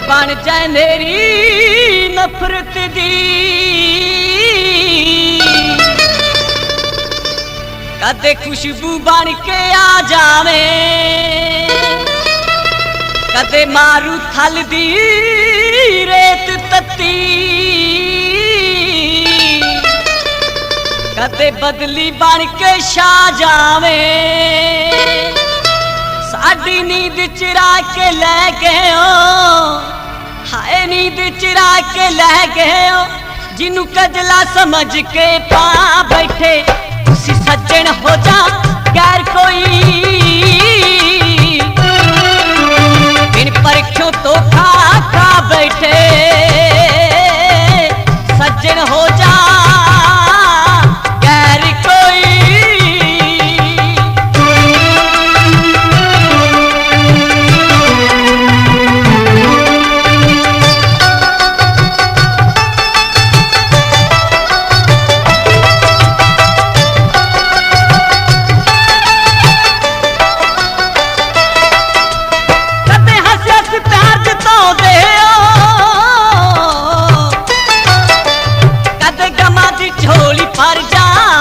ਬਣ ਜਾਏ ਮੇਰੀ ਨਫ਼ਰਤ ਦੀ ਕਦੇ ਖੁਸ਼ਬੂ ਬਣ ਕੇ ਆ ਜਾਵੇ ਕਦੇ ਮਾਰੂ ਥਲ ਦੀ ਰੇਤ ਤੱਤੀ ਕਦੇ ਬਦਲੀ ਬਣ ਕੇ ਛਾ ਜਾਵੇ ਸਾਡੀ ਨੀਂਦ ਚਰਾ ਕੇ ਲੈ ਗਏ ਓ ਹਾਏ ਨੀਂਦ ਚਰਾ ਕੇ ਲੈ ਗਏ ਓ ਜਿਹਨੂੰ ਕਜਲਾ ਸਮਝ ਕੇ ਪਾ ਬੈਠੇ ਤੁਸੀਂ ਸੱਜਣ ਹੋ ਜਾ ਗੈਰ ਕੋਈ ਬਿਨ ਪਰਖਿਓ ਤੋਂ ਖਾ ਖਾ ਬੈਠੇ ਸੱਜਣ ਹੋ ਜਾ